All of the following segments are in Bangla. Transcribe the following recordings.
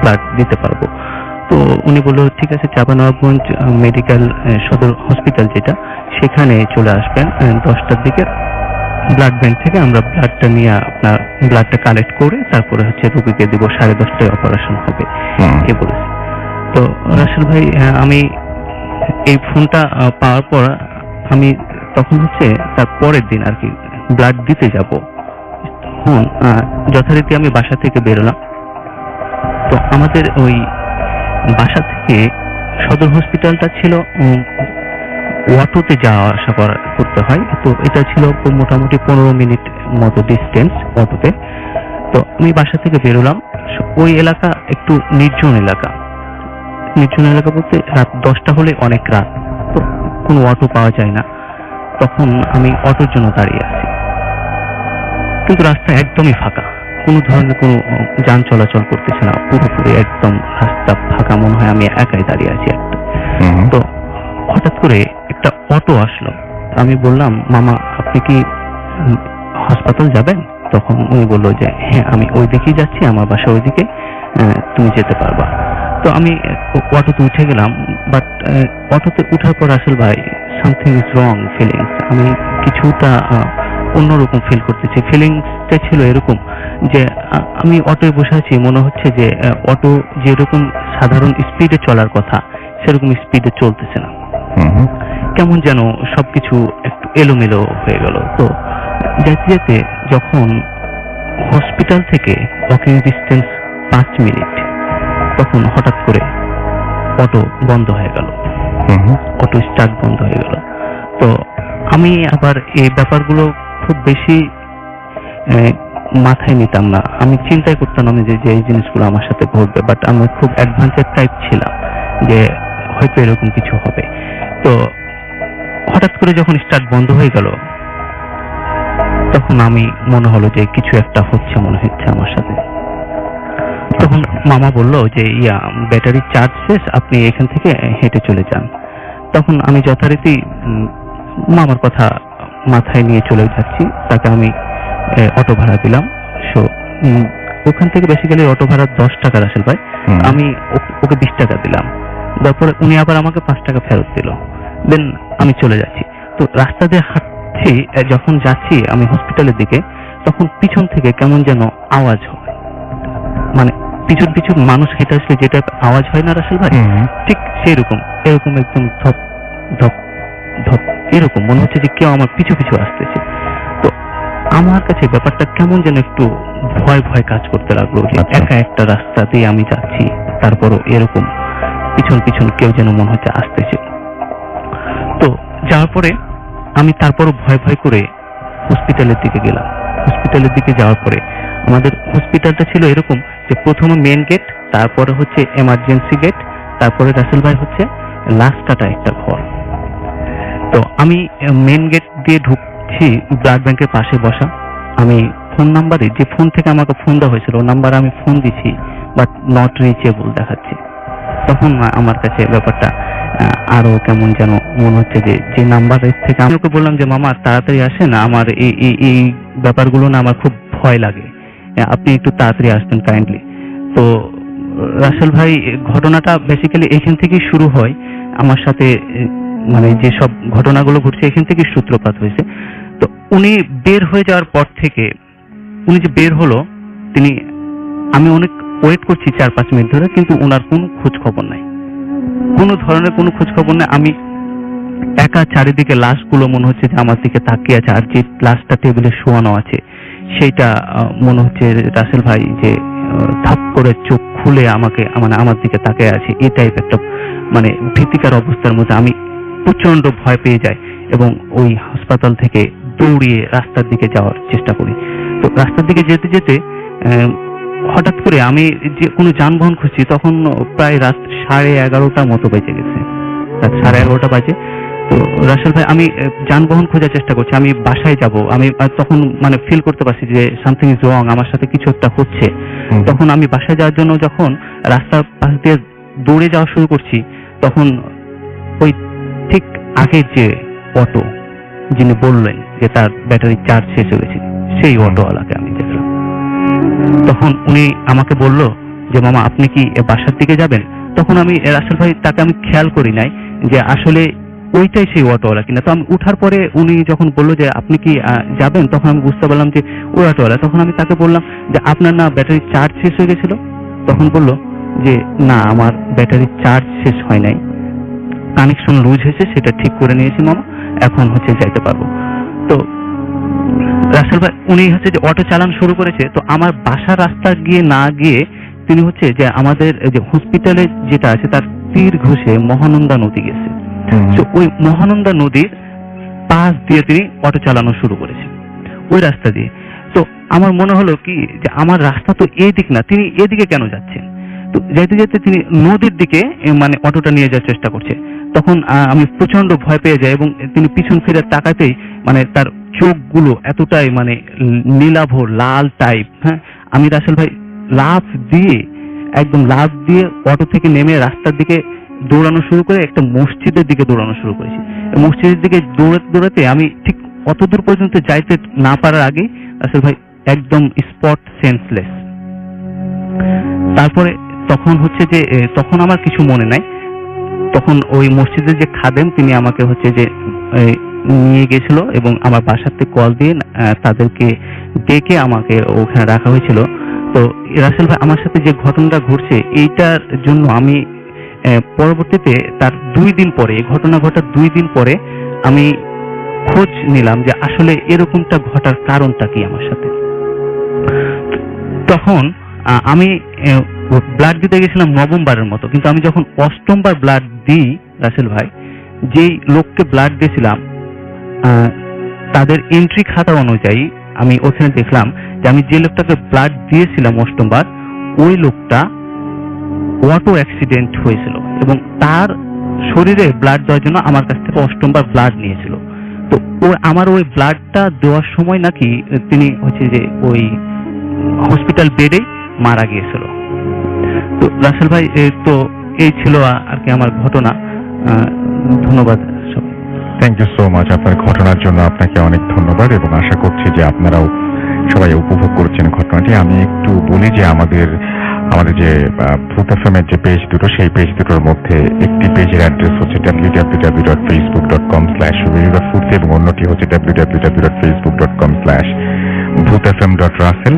ব্লাড দিতে পারব। তো উনি বলল ঠিক আছে চাপানবাবগঞ্জ মেডিকেল সদর হসপিটাল যেটা সেখানে চলে আসবেন দশটার দিকে। ব্লাড ব্যাংক থেকে আমরা ব্লাডটা নিয়ে আপনার ব্লাডটা কালেক্ট করে তারপরে হচ্ছে রোগীকে দিব সাড়ে দশটায় অপারেশন হবে। এ বলেছে তো রাসেল ভাই আমি এই ফোনটা পাওয়ার পর আমি তখন হচ্ছে তার পরের দিন আর কি ব্লাড দিতে যাব। তখন যথারীতি আমি বাসা থেকে বেরোলাম। তো আমাদের ওই বাসা থেকে সদর হসপিটালটা ছিল অটোতে যাওয়া আসা করা, করতে হয়। তো এটা ছিল মোটামুটি পনেরো মিনিট মতো ডিস্টেন্স অটোতে। তো আমি বাসা থেকে বেরোলাম। ওই এলাকা একটু নির্জন এলাকা। নির্জন এলাকা বলতে রাত দশটা হলে অনেক রাত। তো কোনো অটো পাওয়া যায় না। তখন আমি অটোর জন্য দাঁড়িয়ে আছি। কিন্তু রাস্তা একদমই ফাঁকা। কোনো ধরনের কোনো যান চলাচল করতেছে না। পুরোপুরি একদম রাস্তা ফাঁকা মনে হয় আমি একাই দাঁড়িয়ে আছি একটা। তো হঠাৎ করে একটা অটো আসলো। আমি বললাম মামা আপনি কি হাসপাতাল যাবেন? তখন উনি বলল যে হ্যাঁ আমি ওই দিকেই যাচ্ছি আমার বাসা ওইদিকে আহ, তুমি যেতে পারবা। তো আমি অটোতে উঠে গেলাম বাট অটোতে উঠার পর আসল ভাই সামথিং ইজ রং ফিলিংস আমি কিছুটা অন্যরকম ফিল করতেছি। ফিলিংসটা ছিল এরকম যে আমি অটোয় বসে আছি মনে হচ্ছে যে অটো যেরকম সাধারণ স্পিডে চলার কথা সেরকম স্পিডে চলতেছে না। কেমন যেন সবকিছু একটু এলোমেলো হয়ে গেল। তো যেতে যেতে যখন হসপিটাল থেকে ওয়াকিং ডিস্টেন্স পাঁচ মিনিট তখন হঠাৎ করে অটো বন্ধ হয়ে গেল। অটো স্টার্ট বন্ধ হয়ে গেল। তো আমি আবার এই ব্যাপারগুলো খুব বেশি মাথায় নিতাম না। আমি চিন্তাই করতাম না যে এই জিনিসগুলো আমার সাথে ঘটবে বাট আমি খুব অ্যাডভান্সের টাইপ ছিলাম যে হয়তো এরকম কিছু হবে। তো হঠাৎ করে যখন স্টার্ট বন্ধ হয়ে গেল তখন আমি মনে হলো যে কিছু একটা হচ্ছে মনে হচ্ছে আমার সাথে। তখন মামা বলল যে ইয়া ব্যাটারি চার্জ শেষ আপনি এখান থেকে হেঁটে চলে যান। তখন আমি যথারীতি মামার কথা মাথায় নিয়ে চলে যাচ্ছি। তাকে আমি অটো ভাড়া দিলাম। সো ওখান থেকে বেসিক্যালি অটো ভাড়া দশ টাকা রাসেল ভাই। আমি ওকে বিশ টাকা দিলাম। তারপরে উনি আবার আমাকে পাঁচ টাকা ফেরত দিল। দেন আমি চলে যাচ্ছি। তো রাস্তা দিয়ে হাঁটছি যখন যাচ্ছি আমি হসপিটালের দিকে তখন পিছন থেকে কেমন যেন আওয়াজ হয়। মানে পিছন পিছন মানুষ হেঁটে আসলে যেটা আওয়াজ হয় না রাসেল ভাই। ঠিক সেরকম এরকম একদম ধপ ধপ ধপ এরকম। মনে হচ্ছে যে কেউ আমার পিছু পিছু আসতেছে। আমার কাছে ব্যাপারটা কেমন যেন একটু ভয় ভয় কাজ করতে লাগল যে আচ্ছা। একা একটা রাস্তা দিয়ে আমি যাচ্ছি তারপরও এরকম পিছন পিছন কেউ যেন মনে হচ্ছে আসতেছে। তো যাওয়ার পরে আমি তারপরও ভয় ভয় করে হসপিটালের দিকে গেলাম। হসপিটালের দিকে যাওয়ার পরে আমাদের হসপিটালটা ছিল এরকম যে প্রথমে মেন গেট তারপরে হচ্ছে এমার্জেন্সি গেট তারপরে রাসেল ভাই হচ্ছে লাস্ট কাটা একটা ঘর। তো আমি মেন গেট দিয়ে ঢুকছি ব্লাড ব্যাংকের পাশে বসা। আমি ফোন নাম্বারে যে ফোন থেকে আমাকে ফোন দেওয়া হয়েছিল নাম্বারে আমি ফোন দিছি বাট নট রিচেবল দেখাচ্ছে। তখন আমার কাছে ব্যাপারটা আরও কেমন যেন মনে হচ্ছে যে যে নাম্বারের থেকে আমি ওকে বললাম যে, মামা, তাড়াতাড়ি আসেন, আমার এই এই ব্যাপারগুলো না আমার খুব ভয় লাগে। আপনি একটু তাড়াতাড়ি আসবেন কাইন্ডলি তো, রাসেল ভাই, ঘটনাটা বেসিক্যালি এখান থেকেই শুরু হয়। আমার সাথে মানে যে সব ঘটনাগুলো ঘটছে, এখান থেকেই সূত্রপাত হয়েছে। তো উনি বের হয়ে যাওয়ার পর থেকে, উনি যে বের হলো, তিনি, আমি অনেক ওয়েট করছি চার পাঁচ মিনিট ধরে, কিন্তু ওনার কোনো খোঁজ খবর নাই। কোনো ধরনের কোনো খোঁজ খবর নেই। আমি একা চারিদিকে লাশগুলো মনে হচ্ছে যে আমার দিকে তাকিয়ে আছে, আর যে লাশটা টেবিলে শোয়ানো আছে, সেইটা মনে হচ্ছে রাসেল ভাই যে ধাপ করে চোখ খুলে আমাকে মানে আমার দিকে তাকিয়ে আছে। এই টাইপ একটা মানে ভীতিকার অবস্থার মধ্যে আমি প্রচণ্ড ভয় পেয়ে যাই, এবং ওই হাসপাতাল থেকে দৌড়িয়ে রাস্তার দিকে যাওয়ার চেষ্টা করি। তো রাস্তার দিকে যেতে যেতে হঠাৎ করে আমি যে কোনো যানবাহন খুঁজছি তখন প্রায় রাত সাড়ে এগারোটা মতো বেজে গেছে। রাত সাড়ে এগারোটা বাজে। তো রাসেল ভাই আমি যানবাহন খোঁজার চেষ্টা করছি। আমি বাসায় যাব। আমি তখন মানে ফিল করতে পারছি যে সামথিং ইজ রং আমার সাথে কিছু একটা হচ্ছে। তখন আমি বাসায় যাওয়ার জন্য যখন রাস্তার পাশ দিয়ে দৌড়ে যাওয়া শুরু করছি তখন ওই ঠিক আগের যে অটো যিনি বললেন যে তার ব্যাটারি চার্জ শেষ হয়ে গেছে, সেই অটোওয়ালাকে আমি দেখলাম। তখন উনি আমাকে বলল যে, মামা, আপনি কি বাসার দিকে যাবেন? তখন আমি রাসেল ভাই, তাকে আমি খেয়াল করি নাই যে আসলে ওইটাই সেই অটোওয়ালা কিনা। তো আমি উঠার পরে উনি যখন বলল যে, আপনি কি যাবেন? তখন আমি বুঝতে পারলাম যে, ওই অটোওয়ালা। তখন আমি তাকে বললাম যে, আপনার না ব্যাটারি চার্জ শেষ হয়ে গেছিল? তখন বলল যে, না, আমার ব্যাটারি চার্জ শেষ হয় নাই। কানেকশন লুজ হয়েছে, সেটা ঠিক করে নিয়েছি, মামা। এখন হচ্ছে যাইতে পারব। তো রাসেল ভাই উনি হচ্ছে যে অটো চালান শুরু করেছে তো আমার বাসার রাস্তা গিয়ে না গিয়ে তিনি হচ্ছে যে আমাদের যে হসপিটালে যেটা আছে তার তীর ঘষে মহানন্দা নদী গেছে। তো ওই মহানন্দা নদীর পাশ দিয়ে তিনি অটো চালানো শুরু করেছে ওই রাস্তা দিয়ে। তো আমার মনে হলো কি যে আমার রাস্তা তো এই দিক না তিনি এদিকে কেন যাচ্ছেন? তো যেতে যেতে তিনি নদীর দিকে মানে অটোটা নিয়ে যাওয়ার চেষ্টা করছে। তখন আমি প্রচণ্ড ভয় পেয়ে যাই এবং তিনি পিছন ফিরে তাকাতেই মানে তার চোখগুলো এতটাই মানে নীলাভ, লাল টাইপ হ্যাঁ? আমি রাসেল ভাই লাফ দিয়ে, একদম লাফ দিয়ে অটো থেকে নেমে রাস্তার দিকে দৌড়ানো শুরু করে একটা মসজিদের দিকে দৌড়ানো শুরু করেছি। মসজিদের দিকে দৌড়াতে দৌড়াতে আমি ঠিক অত দূর পর্যন্ত যাইতে না পারার আগে রাসেল ভাই একদম স্পট সেন্সলেস তারপরে তখন হচ্ছে যে তখন আমার কিছু মনে নাই। তখন ওই মসজিদের যে খাদেম, তিনি আমাকে হচ্ছে যে নিয়ে গেছিল এবং আমার বাসাতে কল দিয়ে তাদেরকে ডেকে আমাকে ওখানে রাখা হয়েছিল। তো রাসেল ভাই, আমার সাথে যে ঘটনাটা ঘটছে, এইটার জন্য আমি পরবর্তীতে তার দুই দিন পরে ঘটনা ঘটার দুই দিন পরে আমি খোঁজ নিলাম যে আসলে এরকমটা ঘটার কারণটা কি আমার সাথে। তখন আমি ব্লাড দিতে গেছিলাম নবমবারের মতো, কিন্তু আমি যখন অষ্টমবার ব্লাড দিই, রাসেল ভাই, যেই লোককে ব্লাড দিয়েছিলাম তাদের এন্ট্রি খাতা অনুযায়ী আমি ওখানে দেখলাম যে আমি যে লোকটাকে ব্লাড দিয়েছিলাম অষ্টমবার, ওই লোকটা অটো অ্যাক্সিডেন্ট হয়েছিল এবং তার শরীরে ব্লাড দেওয়ার জন্য আমার কাছ থেকে অষ্টমবার ব্লাড নিয়েছিল। তো ও, আমার ওই ব্লাডটা দেওয়ার সময় নাকি তিনি হচ্ছে যে ওই হসপিটাল বেডে মারা গিয়েছিল। তো রাসেল ভাই তো এই ছিল আর কি আমার ঘটনা। ধন্যবাদ থ্যাংক ইউ সো মাচ আপনার ঘটনার জন্য আপনাকে অনেক ধন্যবাদ এবং আশা করছি যে আপনারাও সবাই উপভোগ করছেন ঘটনাটি। আমি একটু বলি যে আমাদের আমাদের যে এফএমের যে পেজ দুটো, সেই পেজ দুটোর মধ্যে একটি পেজের অ্যাড্রেস হচ্ছে W W W dot Facebook dot com slash এবং অন্যটি হচ্ছে W W W dot Facebook dot com slash Bhoot F M dot Russell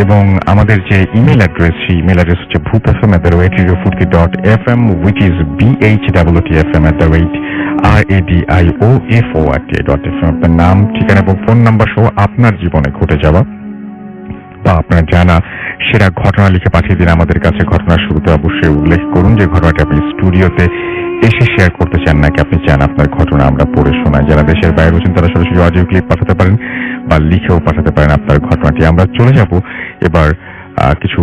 এবং আমাদের যে ইমেল অ্যাড্রেস সেই ইমেল অ্যাড্রেস হচ্ছে Bhoot F M at the rate radio Foorti dot F M which is B H T F M at the rate R A D I O F O R T dot F M আপনার নাম, ঠিকানা এবং ফোন নাম্বার সহ আপনার জীবনে ঘটে যাওয়া বা আপনার জানা সেরা ঘটনা লিখে পাঠিয়ে দিন আমাদের কাছে ঘটনার শুরুতে অবশ্যই উল্লেখ করুন যে ঘটনাটি আপনি স্টুডিওতে এসে শেয়ার করতে চান নাকি আপনি চান আপনার ঘটনা আমরা পড়ে শোনাই? যারা দেশের বাইরে রয়েছেন, তারা সরাসরি অডিও ক্লিপ পাঠাতে পারেন বা লিখেও পাঠাতে পারেন আপনার ঘটনাটি। আমরা চলে যাব এবার কিছু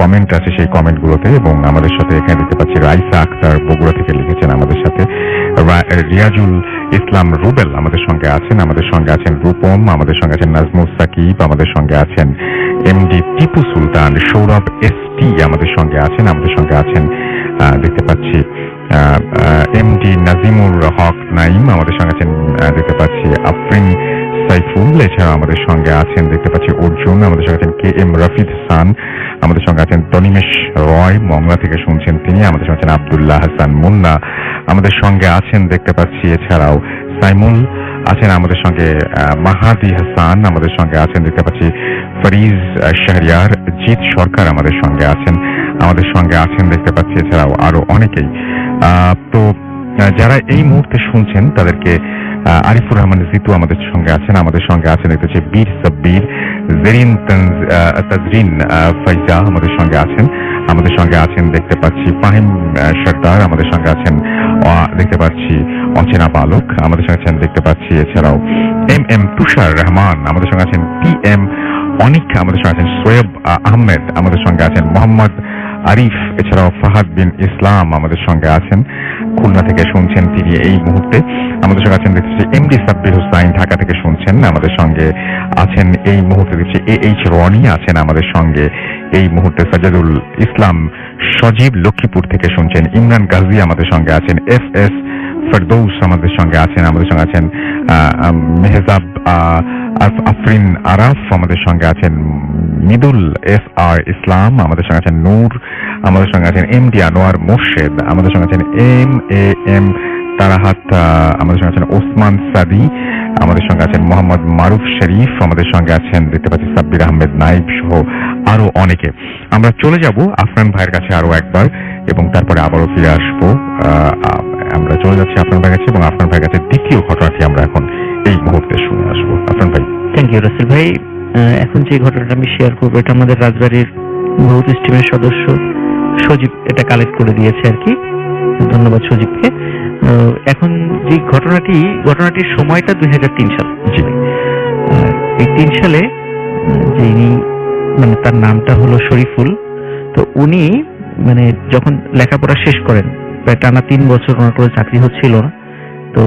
কমেন্ট আছে সেই কমেন্টগুলোতে এবং আমাদের সাথে এখানে দেখতে পাচ্ছি রাইসা আক্তার বগুড়া থেকে লিখেছেন আমাদের সাথে। রিয়াজুল ইসলাম রুবেল আমাদের সঙ্গে আছেন, আমাদের সঙ্গে আছেন রূপম, আমাদের সঙ্গে আছেন নাজমুল সাকিব, আমাদের সঙ্গে আছেন MD Tipu Sultan, Sourav S T আমাদের সঙ্গে আছেন, আমাদের সঙ্গে আছেন দেখতে পাচ্ছি এমডি নাজিমুর হক নাইম আমাদের সঙ্গে আছেন দেখতে পাচ্ছি আফরিন সাইফুল এছাড়া আমাদের সঙ্গে আছেন, দেখতে পাচ্ছি অর্জুন আমাদের সঙ্গে আছেন কে এম রফিদ সান আমাদের সঙ্গে আছেন তনিমেশ রয়, মংলা থেকে শুনছেন তিনি, আমাদের সঙ্গে আছেন আব্দুল্লাহ হাসান মুন্না, আমাদের সঙ্গে আছেন দেখতে পাচ্ছি এছাড়াও সাইমুল আছেন আমাদের সঙ্গে মাহাদি হাসান আমাদের সঙ্গে আছেন, দেখতে পাচ্ছি ফরিজ শাহরিয়ার, জিৎ সরকার আমাদের সঙ্গে আছেন, আমাদের সঙ্গে আছেন, দেখতে পাচ্ছি এছাড়াও আরও অনেকেই। তো যারা এই মুহূর্তে শুনছেন, তাদেরকে আরিফুর রহমান জিতু আমাদের সঙ্গে আছেন, আমাদের সঙ্গে আছেন, দেখতে পাচ্ছি বীর সাব্বির, জেরিন তাজরিন ফাইজা আমাদের সঙ্গে আছেন। আমাদের সঙ্গে আছেন দেখতে পাচ্ছি ফাহিম সর্দার আমাদের সঙ্গে আছেন দেখতে পাচ্ছি অচেনা পালক আমাদের সঙ্গে আছেন দেখতে পাচ্ছি এছাড়াও এম এম তুষার রহমান আমাদের সঙ্গে আছেন পি এম অনিক আমাদের সঙ্গে আছেন সোয়েব আহ, আহমেদ আমাদের সঙ্গে আছেন মোহাম্মদ আরিফ এছাড়াও ফাহাদ বিন ইসলাম আমাদের সঙ্গে আছেন। খুলনা থেকে শুনছেন তিনি এই মুহূর্তে। আমাদের সঙ্গে আছেন দেখছি এমডি সাব্বির হুসাইন ঢাকা থেকে শুনছেন। আমাদের সঙ্গে আছেন এই মুহূর্তে দেখছি এ এইচ রনি আছেন আমাদের সঙ্গে। এই মুহূর্তে সাজাদুল ইসলাম সজীব লক্ষ্মীপুর থেকে শুনছেন। ইমরান গাজী আমাদের সঙ্গে আছেন। এস এস ফেরদৌস আমাদের সঙ্গে আছেন। আমাদের সঙ্গে আছেন মেহজাব আহ, আফরিন আরাফ আমাদের সঙ্গে আছেন মিদুল এস আর ইসলাম, আমাদের সঙ্গে আছেন নূর, আমাদের সঙ্গে আছেন এম ডি আনোয়ার মোর্শেদ, আমাদের সঙ্গে আছেন এম এ এম তারাহাত আমাদের সঙ্গে আছেন ওসমান সাদি, আমাদের সঙ্গে আছেন মোহাম্মদ মারুফ শরীফ, আমাদের সঙ্গে আছেন দেখতে পাচ্ছি সাব্বির আহমেদ নাইব সহ আরও অনেকে। আমরা চলে যাব আফরান ভাইয়ের কাছে আরও একবার এবং তারপরে আবারও ফিরে আসব। আমরা চলে যাচ্ছি আফরান ভাইয়ের কাছে এবং আফরান ভাইয়ের কাছে দ্বিতীয় ঘটনাটি আমরা এখন এই মুহূর্তে শুনে আসব। আফরান ভাই। থ্যাংক ইউ রাসেল ভাই। এখন যে ঘটনাটা আমি শেয়ার করব এটা আমাদের রাজবাড়ির বহুত স্টিমের সদস্য সজীব এটা কালেক্ট করে দিয়েছে আর কি। ধন্যবাদ সজীবকে। এখন যে ঘটনাটি ঘটনাটির সময়টা দুই হাজার তিন সাল। এই তিন সালে যিনি মানে তার নামটা হলো শরীফুল তো উনি মানে যখন লেখাপড়া শেষ করেন প্রায় টানা তিন বছর ওনার কোনো চাকরি হচ্ছিল না তো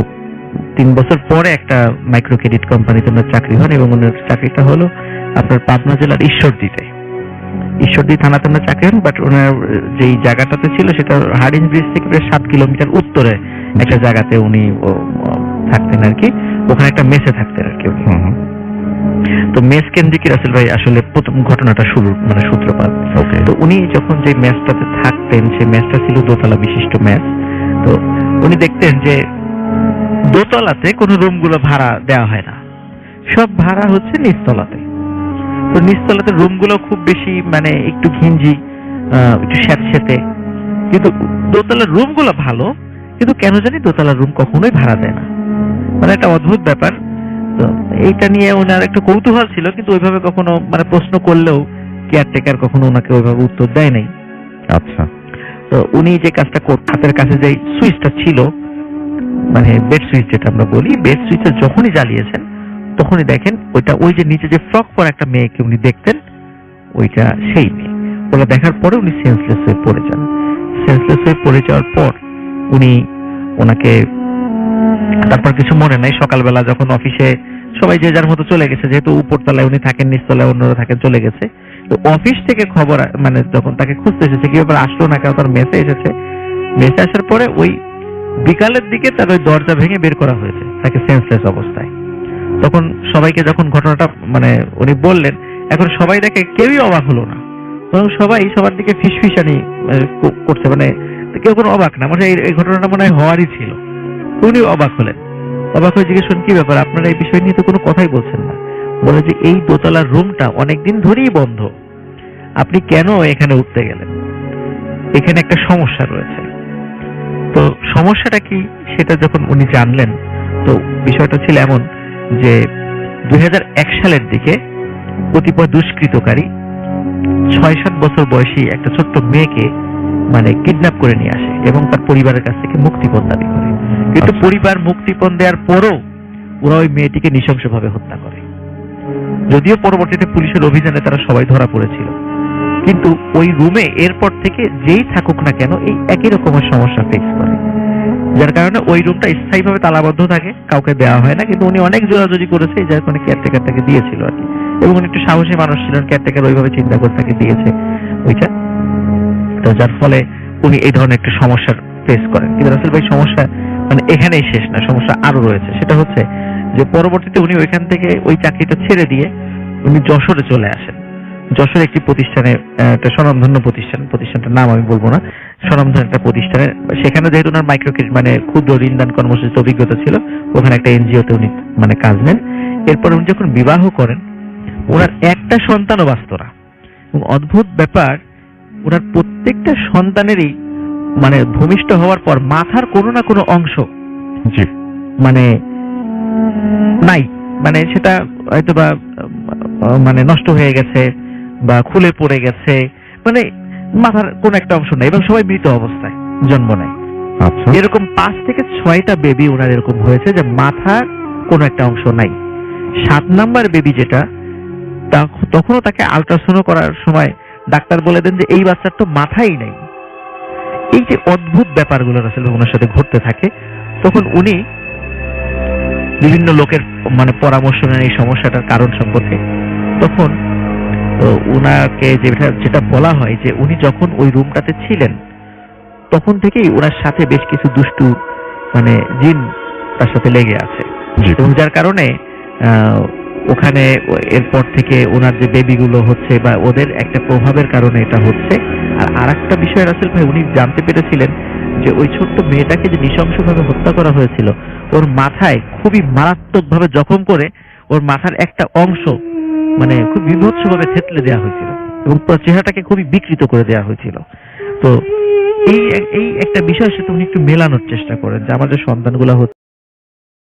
তিন বছর পরে একটা মাইক্রো ক্রেডিট কোম্পানিতে ওনার চাকরি হন এবং ওনার চাকরিটা হলো আপনার পাবনা জেলার ঈশ্বরদীতে। ঈশ্বরদী থানাতে ওনার চাকরি হন বাট ওনার যেই জায়গাটাতে ছিল সেটা হার্ডিঞ্জ ব্রিজ থেকে প্রায় সাত কিলোমিটার উত্তরে একটা জায়গাতে উনি থাকতেন আর কি। ওখানে একটা মেসে থাকতেন আর কি উনি। তো মেস কেন্দ্রিক রাসেল ভাই আসলে প্রথম ঘটনাটা শুরু মানে সূত্রপাত। তো উনি যখন যে ম্যাচটাতে থাকতেন সেই ম্যাচটা ছিল দোতলা বিশিষ্ট ম্যাচ তো উনি দেখতেন যে দোতলাতে কোনো রুমগুলো ভাড়া দেওয়া হয় না। সব ভাড়া হচ্ছে নিচতলাতে। তো নিচতলাতে রুমগুলো খুব বেশি মানে একটু ঘিঞ্জি একটু স্যাঁতস্যাঁতে। কিন্তু দোতলার রুমগুলো ভালো কিন্তু কেন জানি দোতলার রুম কখনোই ভাড়া দেয় না। মানে একটা অদ্ভুত ব্যাপার। তো এইটা নিয়ে ওনার একটা কৌতূহল ছিল কিন্তু ওইভাবে কখনো মানে প্রশ্ন করলেও কেয়ারটেকার কখনো ওনাকে ওইভাবে উত্তর দেয় নাই। আচ্ছা। তো উনি যে কাজটা হাতের কাছে যে সুইচটা ছিল মানে বেড সুইচ যেটা আমরা বলি বেড সুইচটা যখনই জ্বালিয়েছেন, তখনই দেখেন ওইটা ওই যে নিচে যে ফ্রক পরা একটা মেয়েকে উনি দেখতেন, ওইটা সেই মেয়ে। ওটা দেখার পরে উনি সেন্সলেস হয়ে পড়ে যান। সেন্সলেস হয়ে পড়ে যাওয়ার পর উনি ওনাকে, তারপর কিছু মনে নাই, সকালবেলা যখন অফিসে সবাই যে যার মতো চলে গেছে, যেহেতু উপরতলায় উনি থাকেন, নিচতলায় অন্যরা থাকেন চলে গেছে। তো অফিস থেকে খবর মানে যখন তাকে খুঁজতে এসেছে, কি ব্যাপার আসলো না কেন, তার মেসে এসেছে। মেসে আসার পরে ওই বিকালের দিকে তার ওই দরজা ভেঙে বের করা হয়েছে, তাকে সেন্সলেস অবস্থায়। তখন সবাইকে যখন ঘটনাটা মানে উনি বললেন, এখন সবাই দেখে কেউই অবাক হলো না। বরং সবাই সবার দিকে ফিসফিসানি কো- করছে মানে কেউ কোনো অবাক না। মানে এই- ঘটনাটা মনে হয় হওয়ারই ছিল। উনি অবাক হলেন। অবাক হয়ে জিজ্ঞেস কি ব্যাপার? আপনারা এই বিষয় নিয়ে তো কোনো কথাই বলছেন না। বলে যে, এই দোতলার রুমটা অনেকদিন ধরেই বন্ধ। আপনি কেন এখানে উঠতে গেলেন? এখানে একটা সমস্যা রয়েছে। তো সমস্যাটা কি সেটা যখন উনি জানলেন তো বিষয়টা ছিল এমন যে দুই সালের দিকে কতিপয় দুষ্কৃতকারী ছয় সাত বছর বয়সী একটা ছোট্ট মেয়েকে মানে কিডন্যাপ করে নিয়ে আসে এবং তার পরিবারের কাছ থেকে মুক্তিপণ দাবি করে। কিন্তু আচ্ছা। পরিবার মুক্তিপণ দেওয়ার পরও ওরা ওই মেয়েটিকে নৃশংসভাবে হত্যা করে। যদিও পরবর্তীতে পুলিশের অভিযানে তারা সবাই ধরা পড়েছিল। কিন্তু ওই রুমে এরপর থেকে যেই থাকুক না কেন এই একই রকমের সমস্যা ফেস করে। যার কারণে ওই রুমটা স্থায়ীভাবে তালাবদ্ধ থাকে, কাউকে দেওয়া হয় না, কিন্তু উনি অনেক জোরাজুরি করেছে, যার কারণে কেয়ারটেকার তাকে দিয়েছিল আর কি। এবং উনি একটু সাহসী মানুষ ছিলেন কেয়ারটেকার ওইভাবে চিন্তা করে তাকে দিয়েছে ওইটা। তো যার ফলে উনি এই ধরনের একটা সমস্যার ফেস করেন। কিন্তু রাসেল ভাই, সমস্যা মানে এখানেই শেষ না, সমস্যা আরও রয়েছে। সেটা হচ্ছে যে পরবর্তীতে উনি ওইখান থেকে ওই চাকরিটা ছেড়ে দিয়ে উনি যশোরে চলে আসেন। যশোর একটি প্রতিষ্ঠানে একটা স্বনামধন্য প্রতিষ্ঠান প্রতিষ্ঠানটার নাম আমি বলব না স্বনামধন্য একটা প্রতিষ্ঠানে সেখানে যেহেতু ওনার মাইক্রো ক্রেডিট মানে ক্ষুদ্র ঋণ দান কর্মসূচিতে অভিজ্ঞতা ছিল ওখানে একটা এনজিওতে উনি মানে কাজ নেন। এরপর উনি যখন বিবাহ করেন ওনার একটা সন্তানও বাঁচত না। অদ্ভুত ব্যাপার ওনার প্রত্যেকটা সন্তানেরই মানে ভূমিষ্ঠ হওয়ার পর মাথার কোনো না কোনো অংশ মানে নাই। মানে সেটা হয়তো বা মানে নষ্ট হয়ে গেছে। বা খুলে পড়ে গেছে মানে মাথার কোন একটা অংশ নাই এবং সবাই মৃত অবস্থায় জন্ম নেয়। আচ্ছা। এরকম পাঁচ থেকে ছয়টা বেবি ওনার এরকম হয়েছে যে মাথার কোনো একটা অংশ নাই। সাত নাম্বার বেবি যেটা তখনও তাকে আলট্রাসাউন্ড করার সময় ডাক্তার বলে দেন যে এই বাচ্চার তো মাথাই নেই। এই যে অদ্ভুত ব্যাপারগুলো আসলে ওনার সাথে ঘটতে থাকে তখন উনি বিভিন্ন লোকের মানে পরামর্শ নেন এই সমস্যাটার কারণ সম্পর্কে। তখন উনাকে যেটা যেটা বলা হয় যে উনি যখন ওই রুমটাতে ছিলেন তখন থেকেই ওনার সাথে বেশ কিছু দুষ্টু মানে জিন তার সাথে লেগে আছে। এবং যার কারণে ওখানে এরপর থেকে ওনার যে বেবিগুলো হচ্ছে বা ওদের একটা প্রভাবের কারণে এটা হচ্ছে। আর আরেকটা বিষয় রাসেল ভাই উনি জানতে পেরেছিলেন যে ওই ছোট্ট মেয়েটাকে যে নৃশংসভাবে হত্যা করা হয়েছিল ওর মাথায় খুবই মারাত্মকভাবে জখম করে ওর মাথার একটা অংশ মানে খুব বিভৎসভাবে থেতলে দেওয়া হয়েছিল এবং চেহারাটাকে খুবই বিকৃত করে দেওয়া হয়েছিল। তো এই এই একটা বিষয় সাথে উনি একটু মেলানোর চেষ্টা করেন যে আমাদের সন্তানগুলো হচ্ছে